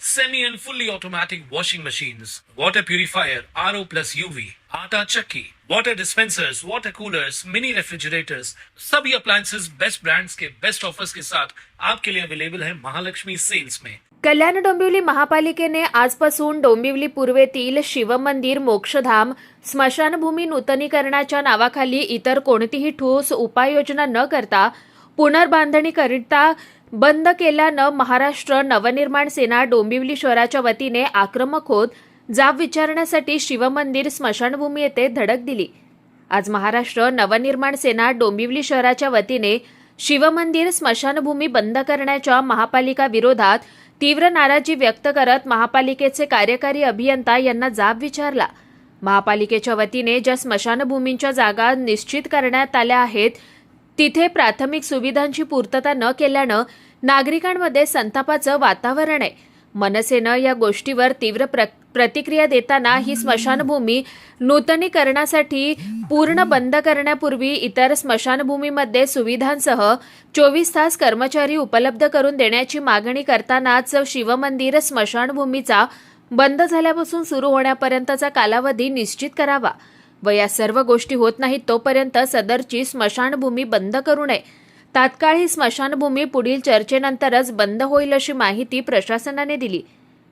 semi and fully automatic washing machines, water purifier, RO plus UV, आटा चक्की, water dispensers, water coolers, mini refrigerators, सभी appliances best brands के best offers के साथ आपके लिए अवेलेबल है महालक्ष्मी सेल्स में कल्याण डोंबिवली महापालिकेने आजपासून डोंबिवली पूर्वेतील शिवमंदिर मोक्षधाम स्मशानभूमी नूतनीकरणाच्या नावाखाली इतर कोणतीही ठोस उपाययोजना न करता पुनर्बांधणीकरिता बंद केल्यानं महाराष्ट्र नवनिर्माण सेना डोंबिवली शहराच्या वतीने आक्रमक होत जाब विचारण्यासाठी शिवमंदिर स्मशानभूमी येथे धडक दिली. आज महाराष्ट्र नवनिर्माण सेना डोंबिवली शहराच्या वतीने शिवमंदिर स्मशानभूमी बंद करण्याच्या महापालिका विरोधात तीव्र नाराजी व्यक्त करत महापालिकेचे कार्यकारी अभियंता यांना जाब विचारला. महापालिकेच्या वतीने ज्या स्मशानभूमींच्या जागा निश्चित करण्यात आल्या आहेत तिथे प्राथमिक सुविधांची पूर्तता न केल्यानं नागरिकांमध्ये संतापाचं वातावरण आहे. मनसेनं या गोष्टीवर तीव्र प्र प्रतिक्रिया देताना ही स्मशानभूमी नूतनीकरणासाठी पूर्ण बंद करण्यापूर्वी इतर स्मशानभूमीमध्ये सुविधांसह चोवीस तास कर्मचारी उपलब्ध करून देण्याची मागणी करतानाच शिवमंदिर स्मशानभूमीचा बंद झाल्यापासून सुरू होण्यापर्यंतचा कालावधी निश्चित करावा. व या सर्व गोष्टी होत नाहीत तोपर्यंत सदरची स्मशानभूमी बंद करू नये. तात्काळ ही स्मशानभूमी पुढील चर्चेनंतरच बंद होईल अशी माहिती प्रशासनाने दिली.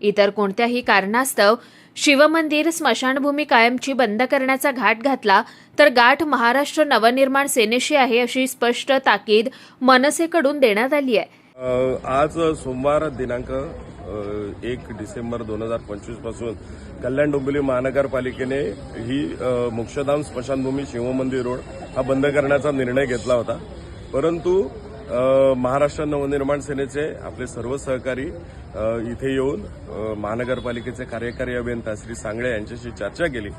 इतर कोणत्याही कारणास्तव शिवमंदिर स्मशानभूमी कायमची बंद करण्याचा घाट घातला तर गाठ महाराष्ट्र नवनिर्माण सेनेशी आहे अशी स्पष्ट ताकीद मनसेकडून देण्यात आली आहे. आज सोमवार दिनांक एक डिसेंबर दोन हजार पंचवीसपासून कल्याण डोंबिवली महानगरपालिकेने ही मोक्षधाम स्मशानभूमी शिवमंदिर रोड हा बंद करण्याचा निर्णय घेतला होता. परंतु महाराष्ट्र नवनिर्माण सेनेचे आपले सर्व सहकारी इथे येऊन महानगरपालिकेचे कार्यकारी अभियंता श्री सांगळे यांच्याशी चर्चा केली.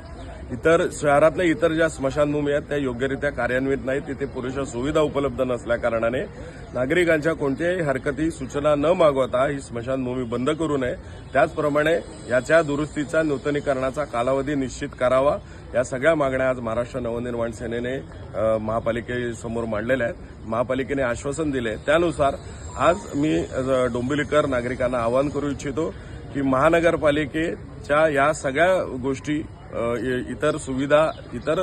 इतर शहरातल्या इतर ज्या स्मशानभूमी आहेत त्या योग्यरित्या कार्यान्वित नाहीत. तिथे पुरेशा सुविधा उपलब्ध नसल्याकारणाने नागरिकांच्या कोणत्याही हरकती सूचना न मागवता ही स्मशानभूमी बंद करू नये. त्याचप्रमाणे याच्या दुरुस्तीचा नूतनीकरणाचा कालावधी निश्चित करावा. या सगळ्या मागण्या आज महाराष्ट्र नवनिर्माण सेनेने महापालिकेसमोर मांडलेल्या आहेत. महापालिकेने आश्वासन दिले. त्यानुसार आज मी डोंबिवलीकर नागरिकांना आवाहन करू इच्छितो की महानगरपालिकेच्या या सगळ्या गोष्टी इतर सुविधा इतर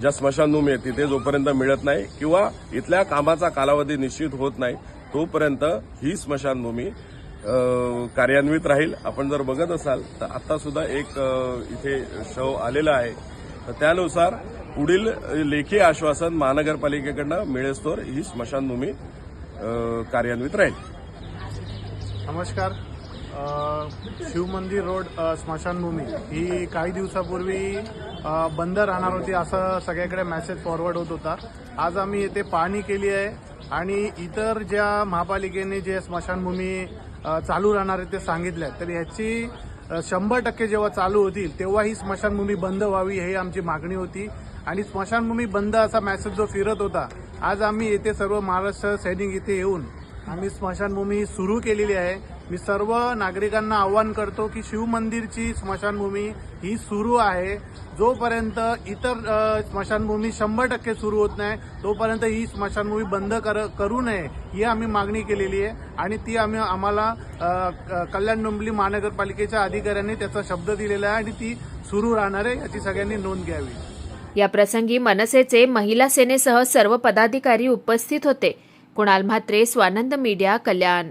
ज्या स्मशानभूमी आहेत तिथे जोपर्यंत मिळत नाही किंवा इथल्या कामाचा कालावधी निश्चित होत नाही तोपर्यंत ही स्मशानभूमी कार्यान्वित राहील. आपण जर बघत असाल तर आता सुद्धा एक इथे शव आलेला आहे. तर त्यानुसार पुढील लेखी आश्वासन महानगरपालिकेकडनं मिळेस्तोर ही स्मशानभूमी कार्यान्वित राहील. नमस्कार. शिवमंदिर रोड स्मशानभूमी. ही काही दिवसापूर्वी बंद राहणार होती असं सगळ्याकडे मेसेज फॉरवर्ड होत होता. आज आम्ही येथे पाहणी केली आहे आणि इतर ज्या महापालिकेने जे स्मशानभूमी चालू राहणार आहे ते सांगितले आहे तर ह्याची शंभर टक्के जेव्हा चालू होतील तेव्हा ही स्मशानभूमी बंद व्हावी ही आमची मागणी होती. आणि स्मशानभूमी बंद असा मेसेज जो फिरत होता आज आम्ही येथे सर्व महाराष्ट्र सैनिक इथे येऊन आम्ही स्मशानभूमी सुरू केलेली आहे. मी सर्व नागरिकांना आवाहन करतो की शिवमंदिरची स्मशानभूमी ही सुरू आहे. जोपर्यंत इतर स्मशानभूमी शंभर टक्के सुरू होत नाही तोपर्यंत ही स्मशानभूमी बंद कर करू नये ही आम्ही मागणी केलेली आहे. आणि ती आम्ही आम्हाला कल्याण डोंबली महानगरपालिकेच्या अधिकाऱ्यांनी त्याचा शब्द दिलेला आहे आणि ती सुरू राहणार आहे याची सगळ्यांनी नोंद घ्यावी. या प्रसंगी मनसेचे महिला सेनेसह सर्व पदाधिकारी उपस्थित होते. कुणाल म्हात्रे स्वानंद मीडिया कल्याण.